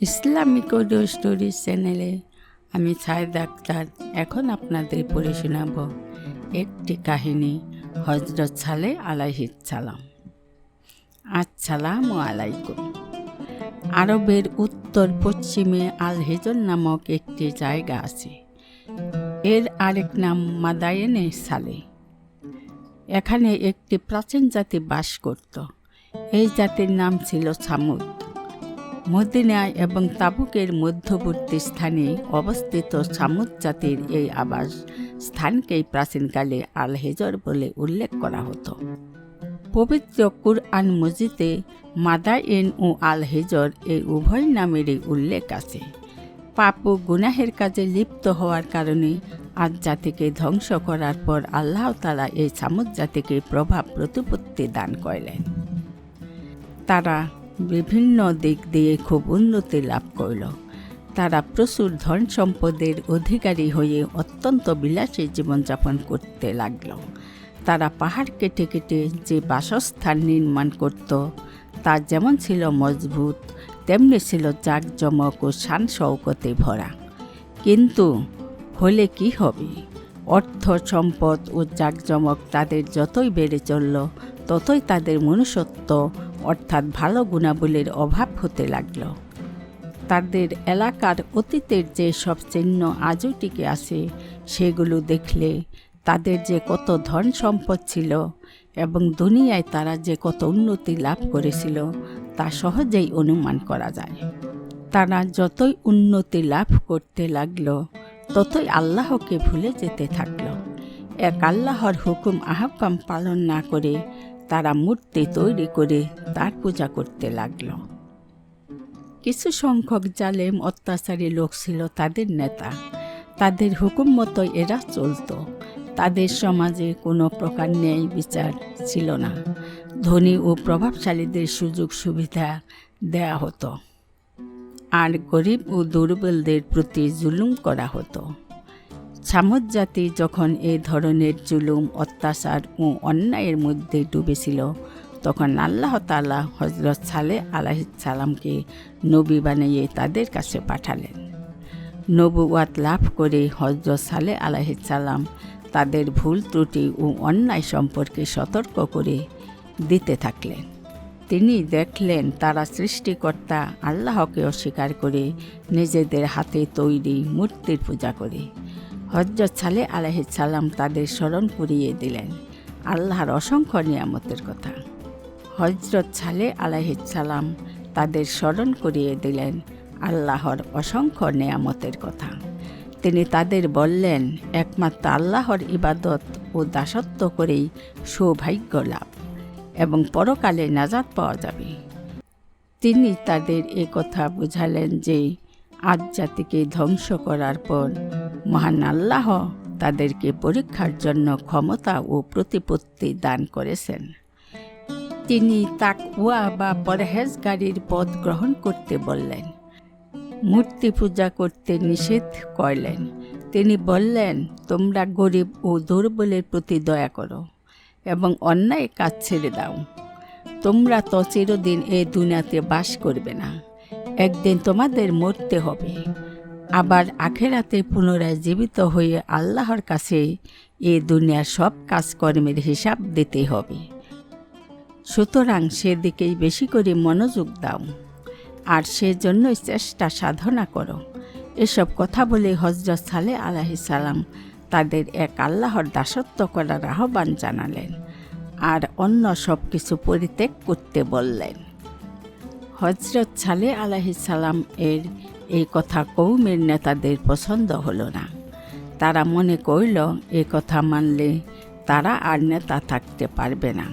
Islamic audio story চ্যানেলে আমি ছায় doctor. এখন আপনাদের পড়ে শোনাব একটি কাহিনী হজরত সালে আলাইহিস সালাম। আসসালামু আলাইকুম। আরবের উত্তর পশ্চিমে আল হেজর নামক একটি জায়গা আছে। এর আরেক নাম মাদায়েনে সালে। এখানে একটি প্রাচীন জাতি বাস করত। এই জাতির নাম ছিল সামুদ। মদিনা এবং তাবুকের মধ্যবর্তী স্থানে অবস্থিত সামুদ জাতির এই আবাস স্থানকেই প্রাচীনকালে আল হেজর বলে উল্লেখ করা হতো। পবিত্র কুরআন মজিদে মাদায়েন ও আল হেজর এই উভয় নামেরই উল্লেখ আছে। পাপ ও গুনাহের কাজে লিপ্ত হওয়ার কারণে আজ জাতিকে ধ্বংস করার পর আল্লাহ তালা এই সামুদ জাতিকে প্রভাব প্রতিপত্তি দান করলেন। তারা বিভিন্ন দিক দিয়ে খুব উন্নতি লাভ করল। তারা প্রচুর ধন সম্পদের অধিকারী হয়ে অত্যন্ত বিলাসী জীবনযাপন করতে লাগল। তারা পাহাড় কেটে কেটে যে বাসস্থান নির্মাণ করত, তা যেমন ছিল মজবুত, তেমনি ছিল জাঁকজমক ও শান শৌকতে ভরা। কিন্তু হলে কি হবে? অর্থ, সম্পদ ও জাঁকজমক তাদের যতই বেড়ে চলল, ততই তাদের মনুষ্যত্ব অর্থাৎ ভালো গুণাবলীর অভাব হতে লাগল। তাদের এলাকার অতীতের যে সব চিহ্ন আজও টিকে আছে, সেগুলো দেখলে তাদের যে কত ধন সম্পদ ছিল এবং দুনিয়ায় তারা যে কত উন্নতি লাভ করেছিল, তা সহজেই অনুমান করা যায়। তারা যতই উন্নতি লাভ করতে লাগল, ততই আল্লাহকে ভুলে যেতে থাকল। এক আল্লাহর হুকুম আহকাম পালন না করে তারা মূর্তি তৈরি করে তার পূজা করতে লাগল। কিছু সংখ্যক জালেম, অত্যাচারী লোক ছিল তাদের নেতা। তাদের হুকুম মতো এরা চলত। তাদের সমাজে কোনো প্রকার ন্যায় বিচার ছিল না। ধনী ও প্রভাবশালীদের সুযোগ সুবিধা দেয়া হতো। আর গরিব ও দুর্বলদের প্রতি জুলুম করা হতো। ছামদ জাতি যখন এই ধরনের জুলুম, অত্যাচার ও অন্যায়ের মধ্যে ডুবেছিল, তখন আল্লাহ তালা হজরত সালে সালামকে নবী বানিয়ে তাদের কাছে পাঠালেন। নবুয়াত লাভ করে হজরত সালে সালাম তাদের ভুল ত্রুটি ও অন্যায় সম্পর্কে সতর্ক করে দিতে থাকলেন। তিনি দেখলেন তারা সৃষ্টিকর্তা আল্লাহকে অস্বীকার করে নিজেদের হাতে তৈরি মূর্তির পূজা করে। হজরত সালে সালাম তাদের স্মরণ করিয়ে দিলেন। আল্লাহর অসংখ্য নিয়ামতের কথা। হজরত সালে সালাম তাদের স্মরণ করিয়ে দিলেন আল্লাহর অসংখ্য নেয়ামতের কথা। তিনি তাদের বললেন, একমাত্র আল্লাহর ইবাদত ও দাসত্ব করেই সৌভাগ্য লাভ এবং পরকালে নাজাদ পাওয়া যাবে। তিনি তাদের এ কথা বুঝালেন যে, আজ জাতিকে ধ্বংস করার পর মহান আল্লাহ তাদেরকে পরীক্ষার জন্য ক্ষমতা ও প্রতিপত্তি দান করেছেন। তিনি তাকওয়া বা পরহেজগারির পথ গ্রহণ করতে বললেন, মূর্তি পূজা করতে নিষেধ করলেন। তিনি বললেন, তোমরা গরিব ও দুর্বলের প্রতি দয়া করো এবং অন্যায় কাজ ছেড়ে দাও। তোমরা তো চিরদিন এই দুনিয়াতে বাস করবে না। একদিন তোমাদের মরতে হবে। আবার আখেরাতে পুনরায় জীবিত হয়ে আল্লাহর কাছে এ দুনিয়ার সব কাজকর্মের হিসাব দিতে হবে। সুতরাং সেদিকেই বেশি করে মনোযোগ দাও আর সেজন্যই চেষ্টা সাধনা করো। এসব কথা বলে হজরত সালে সালাম তাদের এক আল্লাহর দাসত্ব করার আহ্বান জানালেন আর অন্য সব কিছু পরিত্যাগ করতে বললেন। হজরত সালে সালাম এর এই কথা কৌমের নেতাদের পছন্দ হলো না। তারা মনে করল এ কথা মানলে তারা আর নেতা থাকতে পারবে না।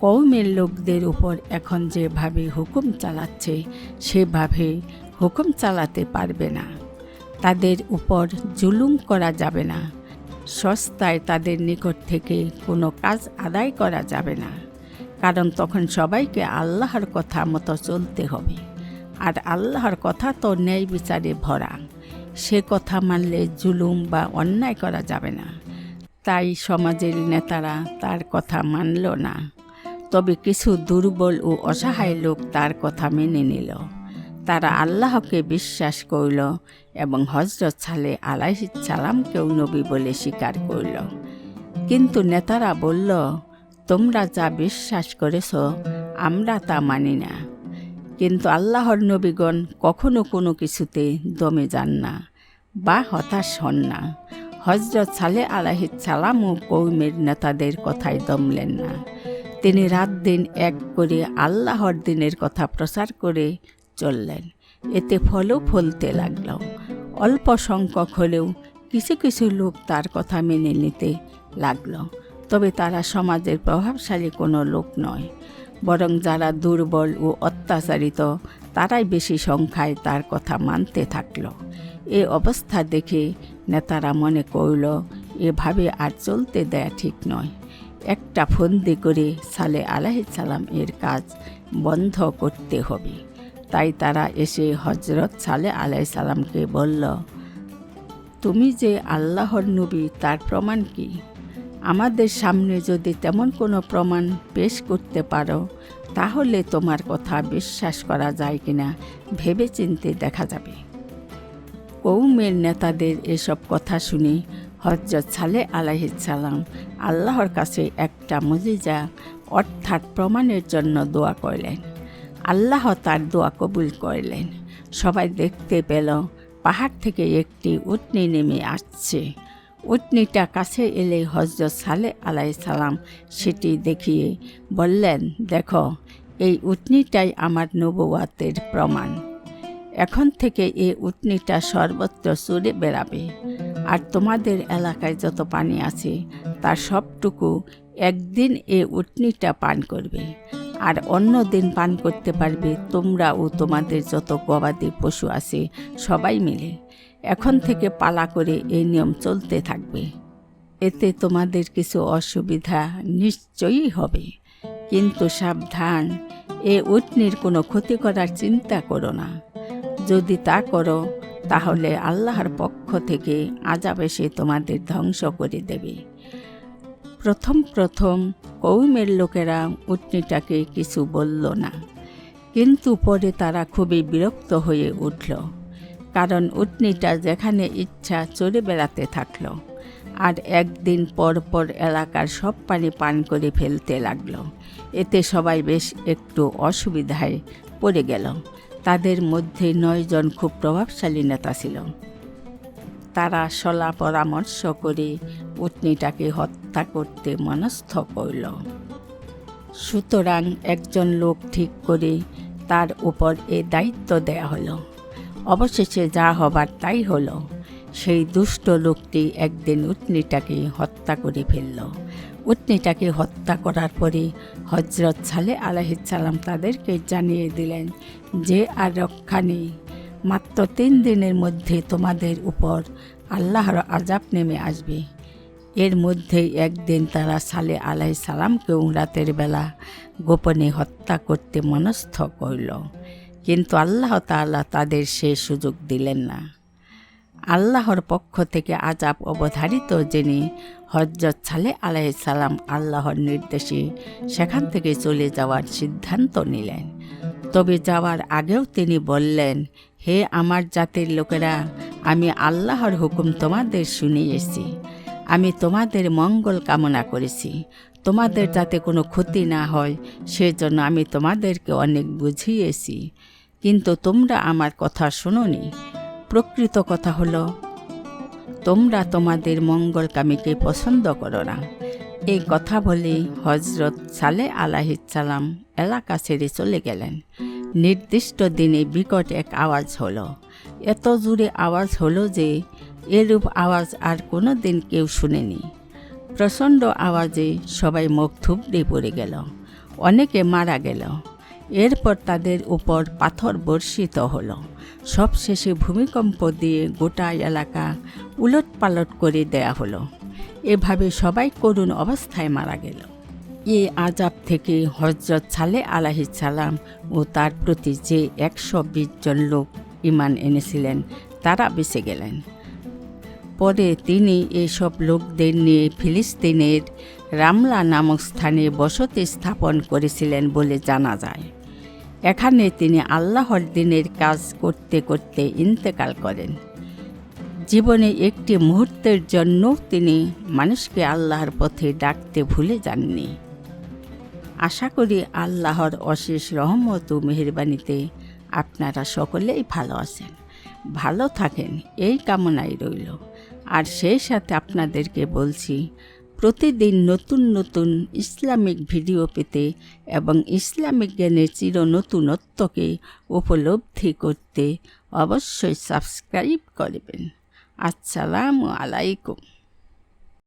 কৌমের লোকদের উপর এখন যেভাবে হুকুম চালাচ্ছে, সেভাবে হুকুম চালাতে পারবে না। তাদের উপর জুলুম করা যাবে না। সস্তায় তাদের নিকট থেকে কোনো কাজ আদায় করা যাবে না। কারণ তখন সবাইকে আল্লাহর কথা মতো চলতে হবে। আর আল্লাহর কথা তো ন্যায় বিচারে ভরা। সে কথা মানলে জুলুম বা অন্যায় করা যাবে না। তাই সমাজের নেতারা তার কথা মানল না। তবে কিছু দুর্বল ও অসহায় লোক তার কথা মেনে নিল। তারা আল্লাহকে বিশ্বাস করল এবং হজরত সালে আলাইসালামকেও নবী বলে স্বীকার করল। কিন্তু নেতারা বলল তোমরা যা বিশ্বাস করেছ, আমরা তা মানি না। কিন্তু আল্লাহর নবীগণ কখনো কোনো কিছুতে দমে যান না বা হতাশ হন না। হজরত সালে আলাহিদ সালাম ও কৌমের নেতাদের কথায় দমলেন না। তিনি রাত দিন এক করে আল্লাহর দিনের কথা প্রচার করে চললেন। এতে ফলও ফলতে লাগল। অল্প সংখ্যক হলেও কিছু কিছু লোক তার কথা মেনে নিতে লাগল। তবে তারা সমাজের প্রভাবশালী কোনো লোক নয়। বরং যারা দুর্বল ও অত্যাচারিত, তারাই বেশি সংখ্যায় তার কথা মানতে থাকল। এ অবস্থা দেখে নেতারা মনে করল, এভাবে আর চলতে দেয়া ঠিক নয়। একটা ফন্দি করে সালে আলাহিসাল্লাম এর কাজ বন্ধ করতে হবে। তাই তারা এসে হজরত সালে আলাইসাল্লামকে বলল, তুমি যে আল্লাহর নবী, তার প্রমাণ কি? আমাদের সামনে যদি তেমন কোনো প্রমাণ পেশ করতে পারো, তাহলে তোমার কথা বিশ্বাস করা যায় কিনা ভেবে চিনতে দেখা যাবে। কৌমের নেতাদের এসব কথা শুনে হজরত সালে আলাইসাল্লাম আল্লাহর কাছে একটা মজিজা অর্থাৎ প্রমাণের জন্য দোয়া করলেন। আল্লাহ তার দোয়া কবুল করলেন। সবাই দেখতে পেল পাহাড় থেকে একটি উটনি নেমে আসছে। উটনিটা কাছে এলে হজরত সালে আলাই সালাম সেটি দেখিয়ে বললেন, দেখো, এই উটনিটাই আমার নবুয়াতের প্রমাণ। এখন থেকে এই উটনিটা সর্বত্র চড়ে বেড়াবে। আর তোমাদের এলাকায় যত পানি আছে, তার সবটুকু একদিন এ উটনিটা পান করবে। আর অন্য দিন পান করতে পারবে তোমরা ও তোমাদের যত গবাদি পশু আছে, সবাই মিলে। এখন থেকে পালা করে এই নিয়ম চলতে থাকবে। এতে তোমাদের কিছু অসুবিধা নিশ্চয়ই হবে। কিন্তু সাবধান, এ উটনির কোনো ক্ষতি করার চিন্তা করো না। যদি তা করো, তাহলে আল্লাহর পক্ষ থেকে আজাব এসে তোমাদের ধ্বংস করে দেবে। প্রথম প্রথম কৌমের লোকেরা উটনিটাকে কিছু বলল না, কিন্তু পরে তারা খুবই বিরক্ত হয়ে উঠল। কারণ উটনিটা যেখানে ইচ্ছা চড়ে বেড়াতে থাকল। আর একদিন পর পর এলাকার সব পানি পান করে ফেলতে লাগল। এতে সবাই বেশ একটু অসুবিধায় পড়ে গেল। তাদের মধ্যে নয়জন খুব প্রভাবশালী নেতা ছিল। তারা সলা পরামর্শ করে উটনিটাকে হত্যা করতে মনস্থ করল। সুতরাং একজন লোক ঠিক করে তার উপর এ দায়িত্ব দেয়া হলো। অবশেষে যা হবার তাই হলো। সেই দুষ্ট লোকটি একদিন উটনিটাকে হত্যা করে ফেলল। উটনিটাকে হত্যা করার পরে হজরত সালে আলাহিসাল্লাম তাদেরকে জানিয়ে দিলেন যে, আর রক্ষা নেই। মাত্র তিন দিনের মধ্যে তোমাদের উপর আল্লাহর আজাব নেমে আসবে। এর মধ্যেই একদিন তারা সালে আলাই সালামকেও রাতের বেলা গোপনে হত্যা করতে মনস্থ করল। কিন্তু আল্লাহ তাআলা তাদের সে সুযোগ দিলেন না। আল্লাহর পক্ষ থেকে আজাব অবধারিত যিনি হজরত সালে আলাইসাল্লাম আল্লাহর নির্দেশে সেখান থেকে চলে যাওয়ার সিদ্ধান্ত নিলেন। তবে যাওয়ার আগেও তিনি বললেন, হে আমার জাতির লোকেরা, আমি আল্লাহর হুকুম তোমাদের শুনিয়েছি। আমি তোমাদের মঙ্গল কামনা করেছি। তোমাদের যাতে কোনো ক্ষতি না হয়, সেজন্য আমি তোমাদেরকে অনেক বুঝিয়েছি। কিন্তু তোমরা আমার কথা শোনোনি। প্রকৃত কথা হলো, তোমরা তোমাদের মঙ্গলকামীকে পছন্দ করো না। এই কথা বলে হজরত সালে আলাহিসাল্লাম এলাকা ছেড়ে চলে গেলেন। নির্দিষ্ট দিনে বিকট এক আওয়াজ হলো। এত জোরে আওয়াজ হলো যে, এরূপ আওয়াজ আর কোনো দিন কেউ শুনেনি। প্রচণ্ড আওয়াজে সবাই মুখ থুবড়ে পড়ে গেল। অনেকে মারা গেল। এরপর তাদের উপর পাথর বর্ষিত হলো। সবশেষে ভূমিকম্প দিয়ে গোটা এলাকা উলট পালট করে দেয়া হলো। এভাবে সবাই করুণ অবস্থায় মারা গেল। এ আজাব থেকে হজরত সালে সালাম ও তার প্রতি যে একশো বিশ জন লোক ইমান এনেছিলেন, তারা বেঁচে গেলেন। পরে তিনি এসব লোকদের নিয়ে ফিলিস্তিনের রামলা নামক স্থানে বসতি স্থাপন করেছিলেন বলে জানা যায়। এখানে তিনি আল্লাহর দিনের কাজ করতে করতে ইন্তেকাল করেন। জীবনে একটি মুহূর্তের জন্য তিনি মানুষকে আল্লাহর পথে ডাকতে ভুলে যাননি। আশা করি আল্লাহর অশেষ রহমত ও মেহরবানিতে আপনারা সকলেই ভালো আছেন। ভালো থাকেন, এই কামনাই রইল। আর সেই সাথে আপনাদেরকে বলছি প্রতিদিন নতুন নতুন ইসলামিক ভিডিও পেতে এবং ইসলামিক জ্ঞানের চির নতুনত্বকে উপলব্ধি করতে অবশ্যই সাবস্ক্রাইব করবেন। আসসালামু আলাইকুম।